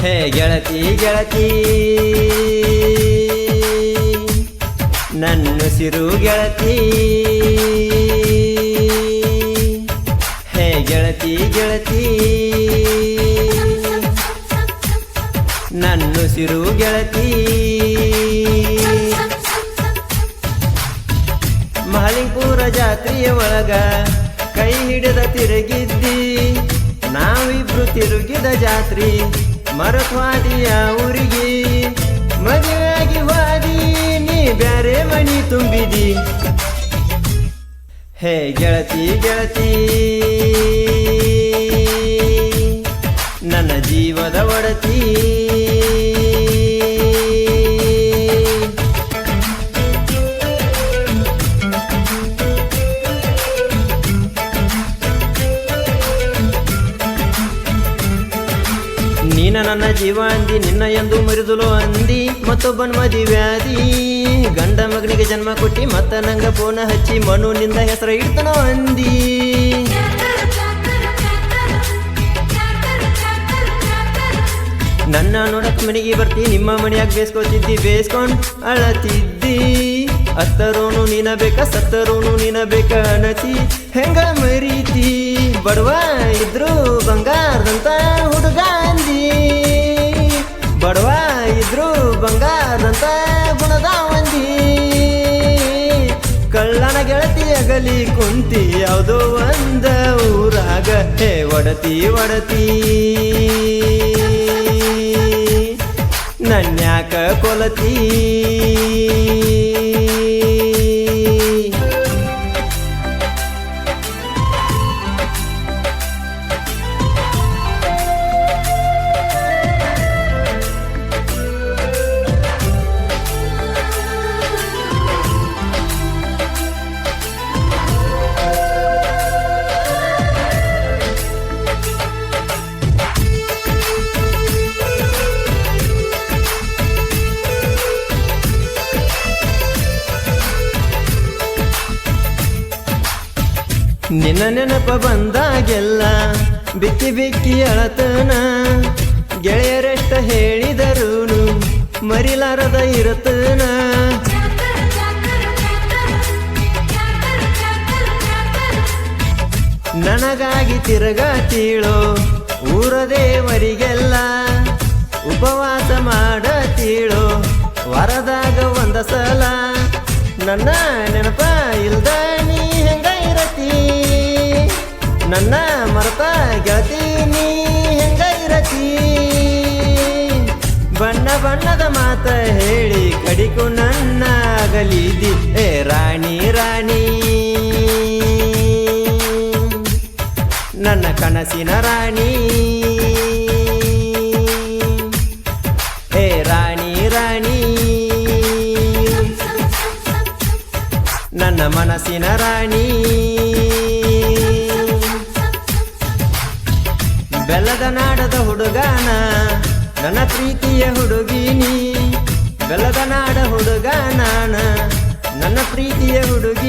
ಹೇ ಗೆಳತಿ ಗೆಳತಿ. ನನ್ನ ಸಿರು ಗೆಳತಿ. ಹೇ ಗೆಳತಿ ಗೆಳತಿ. ನನ್ನ ಸಿರು ಗೆಳತಿ. ಮಹಲಿಂಗಪುರ ಜಾತ್ರೆಯ ಒಳಗ ಕೈ ಹಿಡಿದ ತಿರುಗಿದ್ದಿ. ನಾವಿಬ್ರು ತಿರುಗಿದ ಜಾತ್ರಿ. ಮರತ್ವಾದಿಯ ಊರಿಗೆ. ಮದುವೆಯಾಗಿ ವಾದಿ ನೀ ಬ್ಯಾರೆ ಮಣಿ ತುಂಬಿದಿ. ಹೇ ಗೆಳತಿ ಗೆಳತಿ. ನನ್ನ ಜೀವ ಅಂದಿ ನಿನ್ನ ಎಂದು ಮರಿದುಲು ಅಂದಿ, ಮತ್ತೊಬ್ಬನ ಮದಿವ್ಯಾದಿ ಗಂಡ ಮಗನಿಗೆ ಜನ್ಮ ಕೊಟ್ಟಿ, ಮತ್ತ ನಂಗ ಫೋನ ಹಚ್ಚಿ, ಮನು ನಿಂದ ಹೆಸರು ಇಡ್ತನೋ ಅಂದಿ. ನನ್ನ ನೋಡಕ್ ಮನೆಗೆ ಬರ್ತಿ, ನಿಮ್ಮ ಮನೆಯಾಗ ಬೇಸ್ಕೊತಿದ್ದಿ, ಬೇಸ್ಕೊಂಡ್ ಅಳತಿದ್ದಿ. ಅತ್ತರೋನು ನೀನ ಬೇಕ, ಸತ್ತರೋನು ನೀನ ಬೇಕ ಅನತಿ. ಹೆಂಗ ಮರೀತಿ? ಬಡವ ಇದ್ರು ಬಂಗಾರದಂತ ಹುಡುಗ ಅಂದಿ. ಬಡವ ಇದ್ರು ಬಂಗಾರದಂತ ಗುಣದ ಮಂದಿ ಕಳ್ಳನ ಗೆಳತಿ ಅಗಲಿ ಕುಂತಿ, ಯಾವುದೋ ಒಂದ ಊರಾಗ ಹೇ ಒಡತಿ ಒಡತಿ. ನನ್ಯಾಕ ಕೊಲತಿ. ನಿನ್ನ ನೆನಪ ಬಂದಾಗೆಲ್ಲ ಬಿಕ್ಕಿ ಬಿಕ್ಕಿ ಅಳತನ. ಗೆಳೆಯರೆಷ್ಟ ಹೇಳಿದರೂನು ಮರಿಲಾರದ ಇರತನ. ನನಗಾಗಿ ತಿರುಗಾತೀಳೋ ಊರ ದೇವರಿಗೆಲ್ಲ ಉಪವಾಸ ಮಾಡತೀಳೋ ವರದಾಗ ಒಂದ ಸಲ ನನ್ನ ನೆನಪ ಇಲ್ದ ನನ್ನ ಮರತ ಗೆಳತಿ, ನೀ ಹೆಂಗ ಇರತಿ ಬಣ್ಣ ಬಣ್ಣದ ಮಾತ ಹೇಳಿ ಕಡಿಕು ನನ್ನ ಗಲೀದಿ ಏ ರಾಣಿ ರಾಣಿ. ನನ್ನ ಕನಸಿನ ರಾಣಿ. ಏ ರಾಣಿ ರಾಣಿ. ನನ್ನ ಮನಸ್ಸಿನ ರಾಣಿ. ಬೆಲ್ಲದ ನಾಡದ ಹುಡುಗಾನ ನನ್ನ ಪ್ರೀತಿಯ ಹುಡುಗಿನಿ ಬೆಲ್ಲದ ನಾಡ ಹುಡುಗ ನಾನ ನನ್ನ ಪ್ರೀತಿಯ ಹುಡುಗ